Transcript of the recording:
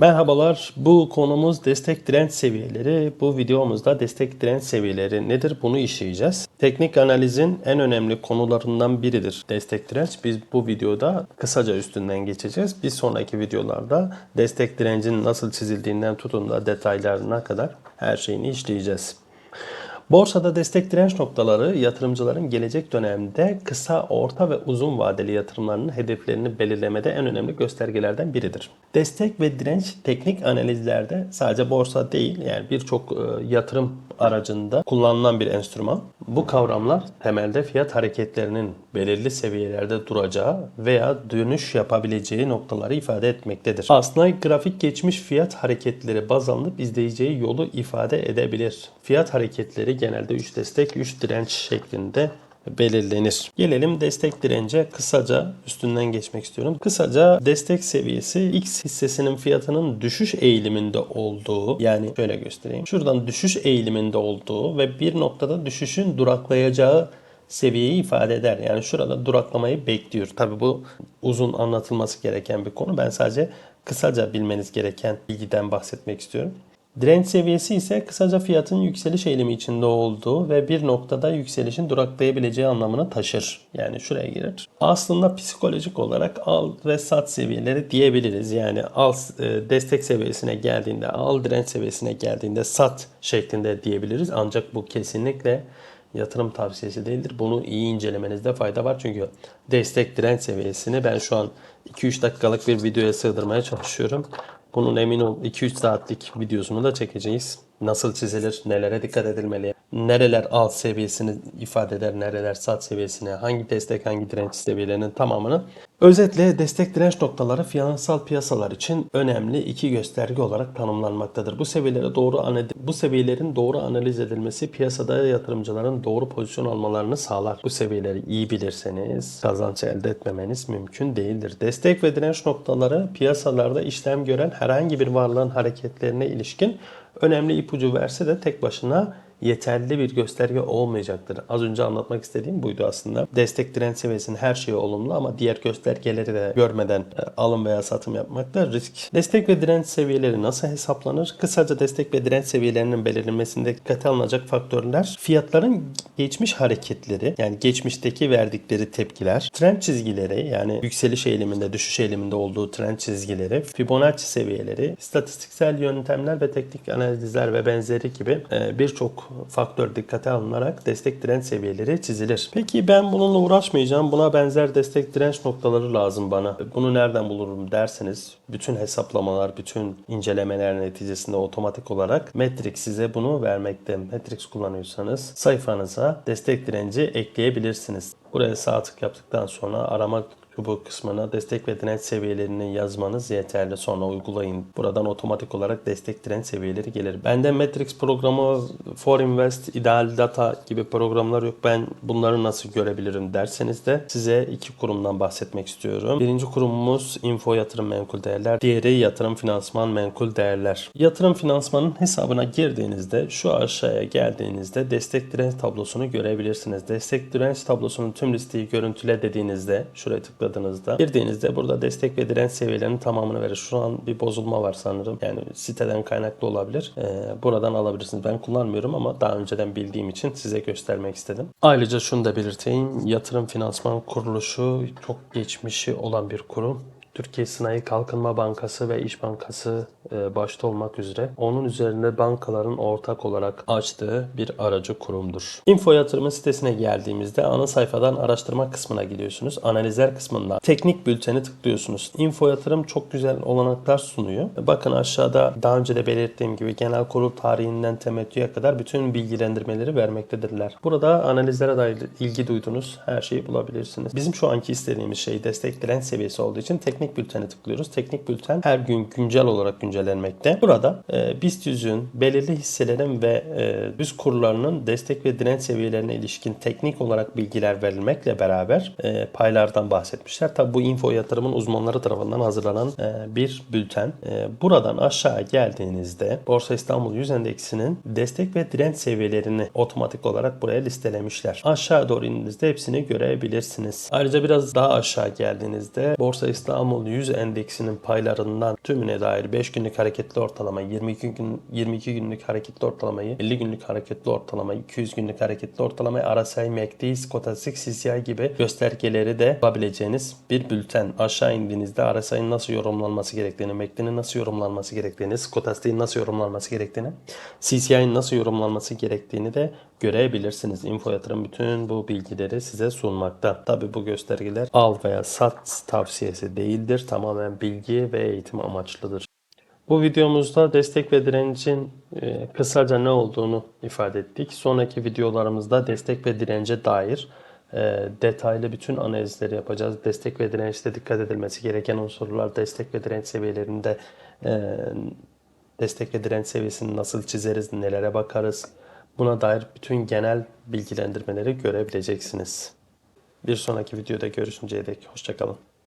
Merhabalar. Bu konumuz destek direnç seviyeleri. Bu videomuzda destek direnç seviyeleri nedir bunu işleyeceğiz. Teknik analizin en önemli konularından biridir destek direnç. Biz bu videoda kısaca üstünden geçeceğiz. Bir sonraki videolarda destek direncin nasıl çizildiğinden tutun da detaylarına kadar her şeyini işleyeceğiz. Borsada destek direnç noktaları yatırımcıların gelecek dönemde kısa, orta ve uzun vadeli yatırımlarının hedeflerini belirlemede en önemli göstergelerden biridir. Destek ve direnç teknik analizlerde sadece borsa değil yani birçok e, yatırım aracında kullanılan bir enstrüman. Bu kavramlar temelde fiyat hareketlerinin belirli seviyelerde duracağı veya dönüş yapabileceği noktaları ifade etmektedir. Aslında grafik geçmiş fiyat hareketleri baz alınıp izleyeceği yolu ifade edebilir. Fiyat hareketleri genelde 3 destek 3 direnç şeklinde belirlenir. Gelelim destek dirence kısaca üstünden geçmek istiyorum. Kısaca destek seviyesi X hissesinin fiyatının düşüş eğiliminde olduğu yani şöyle göstereyim. Şuradan düşüş eğiliminde olduğu ve bir noktada düşüşün duraklayacağı seviyeyi ifade eder. Yani şurada duraklamayı bekliyor. Tabi bu uzun anlatılması gereken bir konu. Ben sadece kısaca bilmeniz gereken bilgiden bahsetmek istiyorum. Direnç seviyesi ise kısaca fiyatın yükseliş eğilimi içinde olduğu ve bir noktada yükselişin duraklayabileceği anlamını taşır. Yani şuraya girer. Aslında psikolojik olarak al ve sat seviyeleri diyebiliriz. Yani al e, destek seviyesine geldiğinde, al direnç seviyesine geldiğinde sat şeklinde diyebiliriz. Ancak bu kesinlikle yatırım tavsiyesi değildir. Bunu iyi incelemenizde fayda var. Çünkü destek direnç seviyesini ben şu an 2-3 dakikalık bir videoya sığdırmaya çalışıyorum. Bunun emin ol 2-3 saatlik videosunu da çekeceğiz. Nasıl çizilir, nelere dikkat edilmeli, nereler alt seviyesini ifade eder, nereler sat seviyesini, hangi destek, hangi direnç seviyelerinin tamamını. Özetle destek direnç noktaları finansal piyasalar için önemli iki gösterge olarak tanımlanmaktadır. Bu seviyelere doğru bu seviyelerin doğru analiz edilmesi piyasada yatırımcıların doğru pozisyon almalarını sağlar. Bu seviyeleri iyi bilirseniz kazanç elde etmemeniz mümkün değildir. Destek ve direnç noktaları piyasalarda işlem gören herhangi bir varlığın hareketlerine ilişkin önemli ipucu verse de tek başına yeterli bir gösterge olmayacaktır. Az önce anlatmak istediğim buydu aslında. Destek direnç seviyesinin her şeyi olumlu ama diğer göstergeleri de görmeden e, alım veya satım yapmak da risk. Destek ve direnç seviyeleri nasıl hesaplanır? Kısaca destek ve direnç seviyelerinin belirlenmesinde dikkate alınacak faktörler fiyatların geçmiş hareketleri yani geçmişteki verdikleri tepkiler, trend çizgileri yani yükseliş eğiliminde, düşüş eğiliminde olduğu trend çizgileri, Fibonacci seviyeleri, istatistiksel yöntemler ve teknik analizler ve benzeri gibi e, birçok faktör dikkate alınarak destek direnç seviyeleri çizilir. Peki ben bununla uğraşmayacağım. Buna benzer destek direnç noktaları lazım bana. Bunu nereden bulurum derseniz bütün hesaplamalar, bütün incelemeler neticesinde otomatik olarak Matrix size bunu vermekte. Matrix kullanıyorsanız sayfanıza destek direnci ekleyebilirsiniz. Buraya sağ tık yaptıktan sonra arama bu kısmına destek ve direnç seviyelerini yazmanız yeterli. Sonra uygulayın. Buradan otomatik olarak destek direnç seviyeleri gelir. Bende Matrix programı, For Invest, Ideal Data gibi programlar yok. Ben bunları nasıl görebilirim derseniz de size iki kurumdan bahsetmek istiyorum. Birinci kurumumuz Info Yatırım Menkul Değerler. Diğeri Yatırım Finansman Menkul Değerler. Yatırım finansmanın hesabına girdiğinizde şu aşağıya geldiğinizde destek direnç tablosunu görebilirsiniz. Destek direnç tablosunun tüm listeyi görüntüle dediğinizde şuraya tıkladığınızda girdiğinizde burada destek ve direnç seviyelerinin tamamını verir. Şu an bir bozulma var sanırım. Yani siteden kaynaklı olabilir. Ee, buradan alabilirsiniz. Ben kullanmıyorum ama daha önceden bildiğim için size göstermek istedim. Ayrıca şunu da belirteyim. Yatırım Finansman Kuruluşu çok geçmişi olan bir kurum. Türkiye Sanayi Kalkınma Bankası ve İş Bankası e, başta olmak üzere onun üzerinde bankaların ortak olarak açtığı bir aracı kurumdur. Info yatırımın sitesine geldiğimizde ana sayfadan araştırma kısmına gidiyorsunuz. Analizler kısmından teknik bülteni tıklıyorsunuz. Info yatırım çok güzel olanaklar sunuyor. Bakın aşağıda daha önce de belirttiğim gibi genel kurul tarihinden temettüye kadar bütün bilgilendirmeleri vermektedirler. Burada analizlere dair ilgi duyduğunüz her şeyi bulabilirsiniz. Bizim şu anki istediğimiz şey destek direnç seviyesi olduğu için teknik bülteni tıklıyoruz. Teknik bülten her gün güncel olarak güncellenmekte. Burada e, BIST 100'ün belirli hisselerin ve e, BIST kurlarının destek ve direnç seviyelerine ilişkin teknik olarak bilgiler verilmekle beraber e, paylardan bahsetmişler. Tabi bu info yatırımın uzmanları tarafından hazırlanan e, bir bülten. E, buradan aşağı geldiğinizde Borsa İstanbul 100 endeksinin destek ve direnç seviyelerini otomatik olarak buraya listelemişler. Aşağı doğru indiğinizde hepsini görebilirsiniz. Ayrıca biraz daha aşağı geldiğinizde Borsa İstanbul İstanbul 100 endeksinin paylarından tümüne dair 5 günlük hareketli ortalama, 22 gün 22 günlük hareketli ortalamayı, 50 günlük hareketli ortalamayı, 200 günlük hareketli ortalamayı, RSI, MACD, Stochastic, CCI gibi göstergeleri de bulabileceğiniz bir bülten. Aşağı indiğinizde RSI'nin nasıl yorumlanması gerektiğini, MACD'nin nasıl yorumlanması gerektiğini, Stochastic'in nasıl yorumlanması gerektiğini, CCI'nin nasıl yorumlanması gerektiğini de görebilirsiniz. Info yatırım bütün bu bilgileri size sunmakta. Tabi bu göstergeler al veya sat tavsiyesi değildir. Tamamen bilgi ve eğitim amaçlıdır. Bu videomuzda destek ve direncin e, kısaca ne olduğunu ifade ettik. Sonraki videolarımızda destek ve dirence dair e, detaylı bütün analizleri yapacağız. Destek ve dirençte dikkat edilmesi gereken unsurlar, destek ve direnç seviyelerinde e, destek ve direnç seviyesini nasıl çizeriz, nelere bakarız, buna dair bütün genel bilgilendirmeleri görebileceksiniz. Bir sonraki videoda görüşünceye dek hoşçakalın.